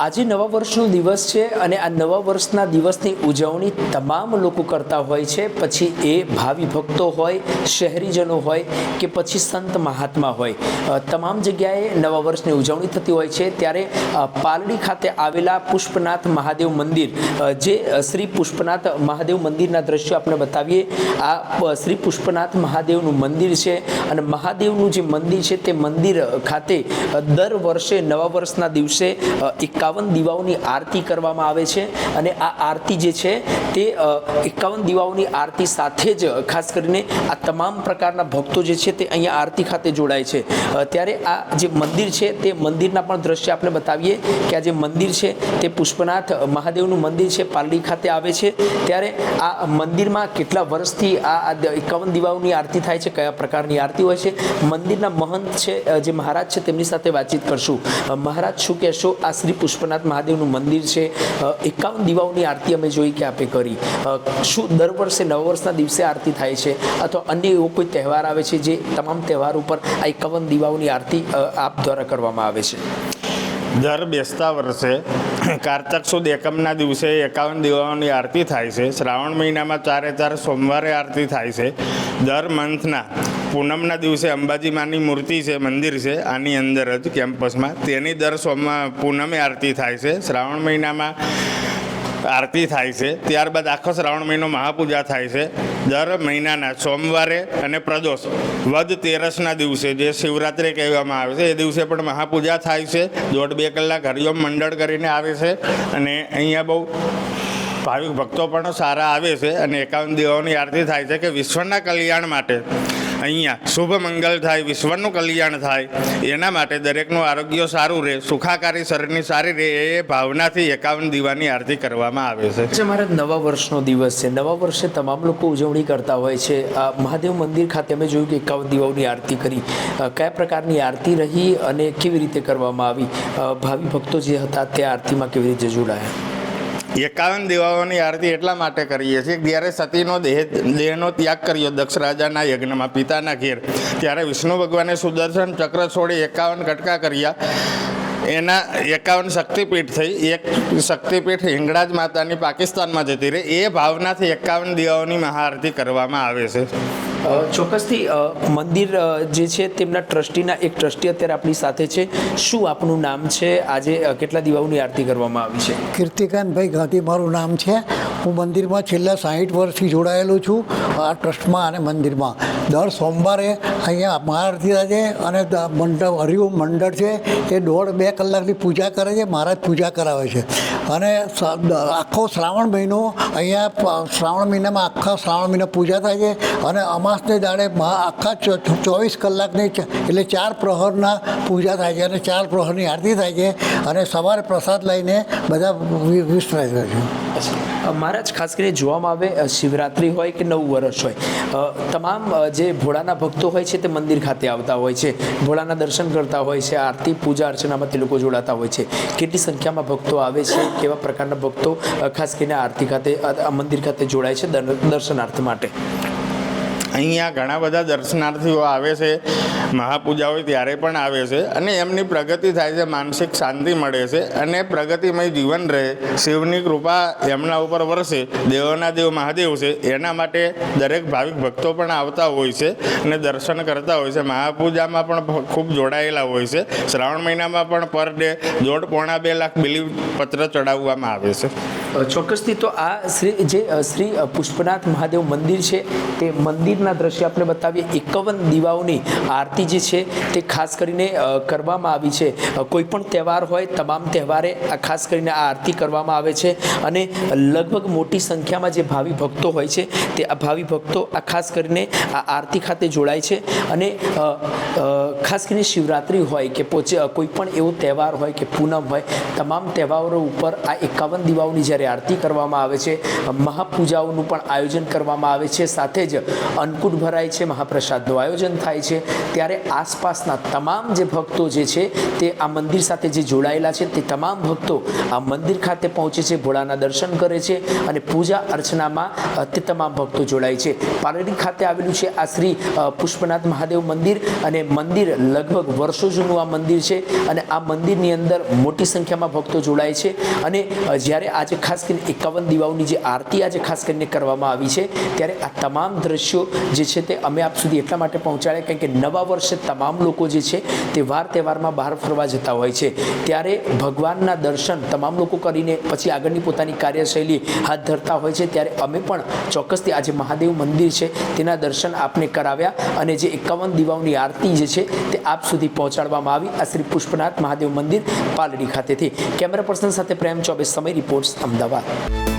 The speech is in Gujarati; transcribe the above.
આજે નવા વર્ષનો દિવસ છે અને આ નવા વર્ષના દિવસની ઉજવણી તમામ લોકો કરતા હોય છે. પછી એ ભાવિ ભક્તો હોય, શહેરીજનો હોય કે પછી સંત મહાત્મા હોય. તમામ જગ્યાએ નવા વર્ષની ઉજવણી થતી હોય છે. ત્યારે પાલડી ખાતે આવેલા પુષ્પનાથ મહાદેવ મંદિર જે શ્રી પુષ્પનાથ મહાદેવ મંદિરના દ્રશ્યો આપણે બતાવીએ. આ શ્રી પુષ્પનાથ મહાદેવનું મંદિર છે અને મહાદેવનું જે મંદિર છે તે મંદિર ખાતે દર વર્ષે નવા વર્ષના દિવસે એકાવન દીવાઓની આરતી કરવામાં આવે છે અને આ આરતી જે છે તે એકાવન દીવાઓની આરતી સાથે જ, ખાસ કરીને આ તમામ પ્રકારના ભક્તો જે છે તે અહીંયા આરતી ખાતે જોડાય છે. ત્યારે આ જે મંદિર છે તે મંદિરના પણ દ્રશ્ય આપણે બતાવીએ કે આ જે મંદિર છે તે પુષ્પનાથ મહાદેવનું મંદિર છે, પાલડી ખાતે આવે છે. ત્યારે આ મંદિરમાં કેટલા વર્ષથી આ એકાવન દીવાઓની આરતી થાય છે, કયા પ્રકારની આરતી હોય છે, મંદિરના મહંત છે જે મહારાજ છે તેમની સાથે વાતચીત કરશું. મહારાજ શું કહેશો? આ શ્રી પુષ્પનાથ મહાદેવનું મંદિર છે. એકાવન દીવાઓની આરતી અમે જોઈ કે આપે કરી. શું દર વર્ષે નવ વર્ષના દિવસે આરતી થાય છે? અથવા અન્ય એવો કોઈ તહેવાર આવે છે જે તમામ તહેવાર ઉપર આ એકાવન દીવાઓની આરતી આપ દ્વારા કરવામાં આવે છે? દર બેસતા વર્ષે કારતક સુદ એકમના દિવસે એકાવન દીવાઓની આરતી થાય છે. શ્રાવણ મહિનામાં ચારે ચાર સોમવારે આરતી થાય છે. દર મંથના પૂનમના દિવસે અંબાજી માની મૂર્તિ છે, મંદિર છે, આની અંદર જ કેમ્પસમાં. તેની દર સોમ પૂનમે આરતી થાય છે. શ્રાવણ મહિનામાં આરતી થાય છે, ત્યારબાદ આખો શ્રાવણ મહિનો મહાપૂજા થાય છે. દર મહિનાના સોમવારે અને પ્રદોષ. વદ તેરસના દિવસે જે શિવરાત્રિ કહેવામાં આવે છે, એ દિવસે પણ મહાપૂજા થાય છે. દોઢ બે કલાક હરિઓમ મંડળ કરીને આવે છે અને અહીંયા બહુ ભાવિક ભક્તો પણ સારા આવે છે અને એકાવન દેવાઓની આરતી થાય છે કે વિશ્વના કલ્યાણ માટે. અહીંયા શુભ મંગલ થાય, વિશ્વનું કલ્યાણ થાય. એના માટે દરેકનું આરોગ્ય સારું રહે, સુખાકારી શરીરની સારી રહે, એ ભાવનાથી એકાવન દીવાની આરતી કરવામાં આવે છે. જે મારા નવા વર્ષનો દિવસ છે, નવા વર્ષે તમામ લોકો ઉજવણી કરતા હોય છે. મહાદેવ મંદિર ખાતે અમે જોયું કે એકાવન દીવાઓની આરતી કરી. કયા પ્રકારની આરતી રહી અને કેવી રીતે કરવામાં આવી? ભાવિ ભક્તો જે હતા, તે આરતીમાં કેવી રીતે જોડાયા? એકાવન દેવાઓની આરતી એટલા માટે કરીએ છીએ. જ્યારે સતીનો દેહ દેહનો ત્યાગ કર્યો દક્ષ રાજાના યજ્ઞમાં, પિતાના ઘેર. ત્યારે વિષ્ણુ ભગવાને સુદર્શન ચક્ર છોડી એકાવન કટકા કર્યા. એના એકાવન શક્તિપીઠ થઈ, એક શક્તિપીઠ હિંગળાજ માતાની પાકિસ્તાનમાં જતી રહી. એ ભાવનાથી એકાવન દેવાઓની મહાઆરતી કરવામાં આવે છે. ચોક્કસથી મંદિર જે છે તેમના ટ્રસ્ટીના એક ટ્રસ્ટી અત્યારે આપણી સાથે છે. શું આપનું નામ છે? આજે કેટલા દીવાઓની આરતી કરવામાં આવી છે? કીર્તિકાંતભાઈ ગાંધી મારું નામ છે. હું મંદિરમાં છેલ્લા સાહીઠ વર્ષથી જોડાયેલો છું, આ ટ્રસ્ટમાં અને મંદિરમાં. દર સોમવારે અહીંયા મહાઆરતી થાય છે અને મંડળ હરિઓમ મંડળ છે, એ દોઢ બે કલાકની પૂજા કરે છે, મહારાજ પૂજા કરાવે છે. અને આખો શ્રાવણ મહિનો અહીંયા શ્રાવણ મહિનામાં આખા શ્રાવણ મહિના પૂજા થાય છે અને અમાસને દાડે આખા ચોવીસ કલાકની એટલે ચાર પ્રહરના પૂજા થાય છે અને ચાર પ્રહરની આરતી થાય છે અને સવારે પ્રસાદ લઈને બધા વિસ્તરાય છે. મહારાજ, ખાસ કરીને જોવામાં આવે શિવરાત્રિ હોય કે નવું વર્ષ હોય તમામ જે ભોળાના ભક્તો હોય છે તે મંદિર ખાતે આવતા હોય છે, ભોળાના દર્શન કરતા હોય છે, આરતી, પૂજા અર્ચનામાં તે લોકો જોડાતા હોય છે. કેટલી સંખ્યામાં ભક્તો આવે છે? કેવા પ્રકારના ભક્તો ખાસ કરીને આરતી ખાતે મંદિર ખાતે જોડાય છે દર- દર્શનાર્થ માટે? અહીંયા ઘણા બધા દર્શનાર્થીઓ આવે છે મહાપૂજા હોય ત્યારે પણ આવે છે અને એમની પ્રગતિ થાય છે, માનસિક શાંતિ મળે છે અને પ્રગતિમય જીવન રહે. શિવની કૃપા એમના ઉપર વરસે, દેવોના દેવ મહાદેવ છે, એના માટે દરેક ભાવિક ભક્તો પણ આવતા હોય છે અને દર્શન કરતા હોય છે. મહાપૂજામાં પણ ખૂબ જોડાયેલા હોય છે. શ્રાવણ મહિનામાં પણ પર ડે, દોઢ પોણા બે લાખ બિલીપત્ર ચડાવવામાં આવે છે. ચોક્કસથી તો આ શ્રી, જે શ્રી પુષ્પનાથ મહાદેવ મંદિર છે, તે મંદિરના દ્રશ્ય આપણે બતાવીએ. એકાવન દીવાઓની આરતી જે છે, તે ખાસ કરીને કરવામાં આવી છે. કોઈ પણ તહેવાર હોય, તમામ તહેવારે આ ખાસ કરીને આ આરતી કરવામાં આવે છે. અને લગભગ મોટી સંખ્યામાં જે ભાવિ ભક્તો હોય છે, તે આ ભાવિ ભક્તો આ ખાસ કરીને આ આરતી ખાતે જોડાય છે. અને ખાસ કરીને શિવરાત્રિ હોય કે પોચે કોઈ પણ એવો તહેવાર હોય કે પૂનમ હોય, તમામ તહેવારો ઉપર આ એકાવન દીવાઓની જ્યારે ત્યારે આરતી કરવામાં આવે છે. મહાપૂજાઓનું પણ આયોજન કરવામાં આવે છે. સાથે જ અન્નકૂટ ભરાય છે, મહાપ્રસાદનું આયોજન થાય છે. ત્યારે આસપાસના તમામ જે ભક્તો જે છે, તે આ મંદિર સાથે જે જોડાયેલા છે, તે તમામ ભક્તો આ મંદિર ખાતે પહોંચે છે, ભોળાના દર્શન કરે છે અને પૂજા અર્ચનામાં તે તમામ ભક્તો જોડાય છે. પાલડી ખાતે આવેલું છે આ શ્રી પુષ્પનાથ મહાદેવ મંદિર અને મંદિર લગભગ વર્ષો જૂનું આ મંદિર છે અને આ મંદિરની અંદર મોટી સંખ્યામાં ભક્તો જોડાય છે અને જ્યારે આજે ખાસ કરીને એકાવન દીવાઓની જે આરતી આજે ખાસ કરીને કરવામાં આવી છે, ત્યારે આ તમામ દ્રશ્યો જે છે તે અમે આપ સુધી એટલા માટે પહોંચાડ્યા કારણ કે નવા વર્ષે તમામ લોકો જે છે તે વાર તહેવારમાં બહાર ફરવા જતા હોય છે. ત્યારે ભગવાનના દર્શન તમામ લોકો કરીને પછી આગળની પોતાની કાર્યશૈલી હાથ ધરતા હોય છે. ત્યારે અમે પણ ચોક્કસથી આજે મહાદેવ મંદિર છે તેના દર્શન આપને કરાવ્યા અને જે એકાવન દિવાઓની આરતી જે છે તે આપ સુધી પહોંચાડવામાં આવી. આ શ્રી પુષ્પનાથ મહાદેવ મંદિર પાલડી ખાતેથી. કેમેરા પર્સન સાથે પ્રેમ ચોબે સમય રિપોર્ટ્સ અમદાવાદ. Các